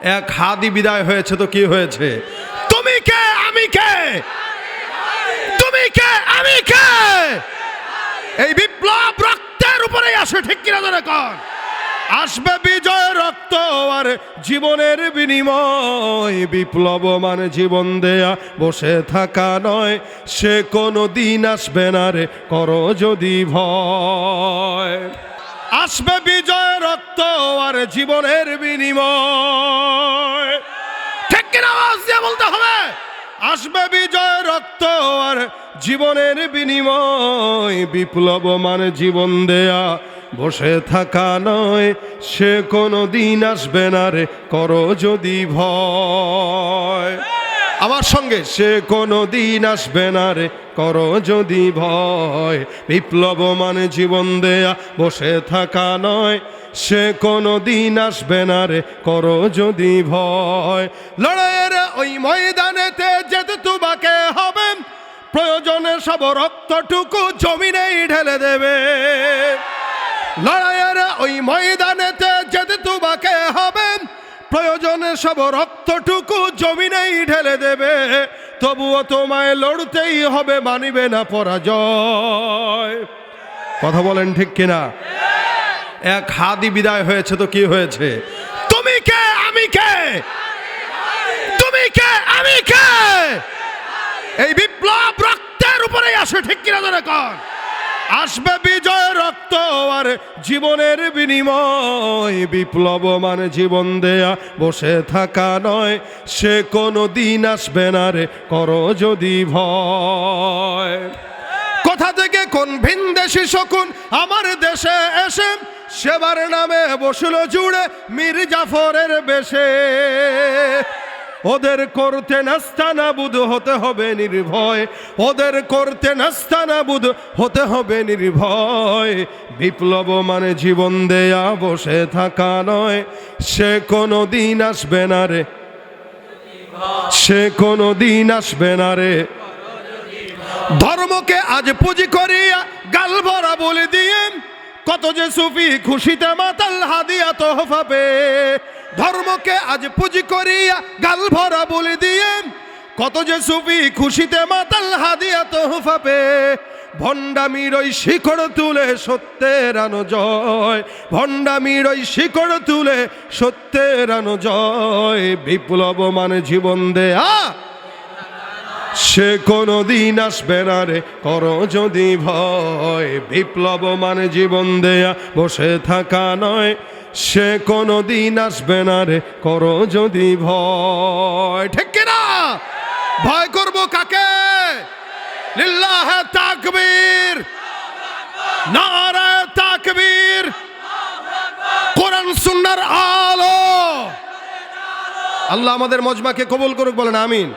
এক হাদি বিদায় হয়েছে তো কি হয়েছে? তুমি কে? আমি কে? তুমি কে? আমি কে? এই বিপ্লব রক্তের উপরেই আসে, ঠিক কিনা ধরে কর আসবে বিজয় রক্ত আর জীবনের বিনিময়। বিপ্লব মানে জীবন দেয়া, বসে থাকা নয়, সে কোনো দিন আসবে না রে, করো যদি ভয়। আসবে বিজয় রক্ত আর জীবনের বিনিময়। ঠিক কিনা আওয়াজ দিয়ে বলতে হবে? আসবে বিজয় রক্ত আর জীবনের বিনিময়। বিপ্লব মানে জীবন দেয়া বসে থাকা নয়, সে কোনো দিন আসবে না রে, করো যদি ভয়। আমার সঙ্গে, সে কোনো দিন আসবে না রে, করো যদি ভয়। বিপ্লব মানে জীবন দেয়া বসে থাকা নয় সে কোনো দিন আসবে না রে, করো যদি ভয়। লড়াইয়ের ওই ময়দানেতে যেতে তোমাকে হবে। প্রয়োজনে সব রক্তটুকু জমিনেই ঢেলে দেবে। লড়াইয়ের ওই ময়দানেতে যেতে তোমাকে হবে। প্রয়োজনে সব রক্তটুকু জমিনেই ঢেলে দেবে। তবুও তোমায় লড়তেই হবে, মানিবে না পরাজয়। কথা বলেন ঠিক কিনা? এক হাদি বিদায় হয়েছে তো কি হয়েছে? তুমি কে? আমি কে? তুমি কে? আমি কে? এই বিপ্লব রক্তের উপরেই আসে, ঠিক কিনা ধরে কর আসবে বিজয় রক্ত আর জীবনের বিনিময়। বিপ্লব মানে জীবন দেয়া, বসে থাকা নয়, সে কোনো দিন আসবে না রে, করো যদি ভয়। কোথা থেকে কোন ভিনদেশি শকুন আমার দেশে এসে সেবার নামে বসল জুড়ে মীর জাফরের বেশে। ওদের করতে নাস্তানাবুদ হতে হবে নির্ভয়। ওদের করতে নাস্তানাবুদ হতে হবে নির্ভয়। বিপ্লব মানে জীবন দেয়া, বসে থাকা নয়। সে কোনো দিন আসবে না রে। সে কোনো দিন আসবে না রে। ধর্মকে আজ পুঁজি করিয়া গাল ভরা বলে দিয়ে কত যে সুফি, খুশিতে মাতাল হাদিয়া তোহফা পে ধর্মকে আজ পুঁজি করিয়া গাল ভরা বলে দিয়ে, কত যে সুফি, খুশিতে মাতাল হাদিয়া তোহফা পে ভণ্ডামির ওই শিকড় তুলে সত্যের আনো জয় ভণ্ডামির ওই শিকড় তুলে সত্যের আনো জয় বিপ্লব মানে জীবন দেয়া সে কোনো দিন আসবে না রে। করো যদি ভয় বিপ্লব মানে জীবন দেয়া বসে থাকা নয়। সে কোনো দিন আসবে না রে, করো যদি ভয়। ঠিক কিনা? ভয় করব কাকে? লিল্লাহ তাকবীর। নারায় তাকবীর। কোরআন সুন্নার আলো। আল্লাহ আমাদের মজমাকে কবুল করুক, বলেন আমিন।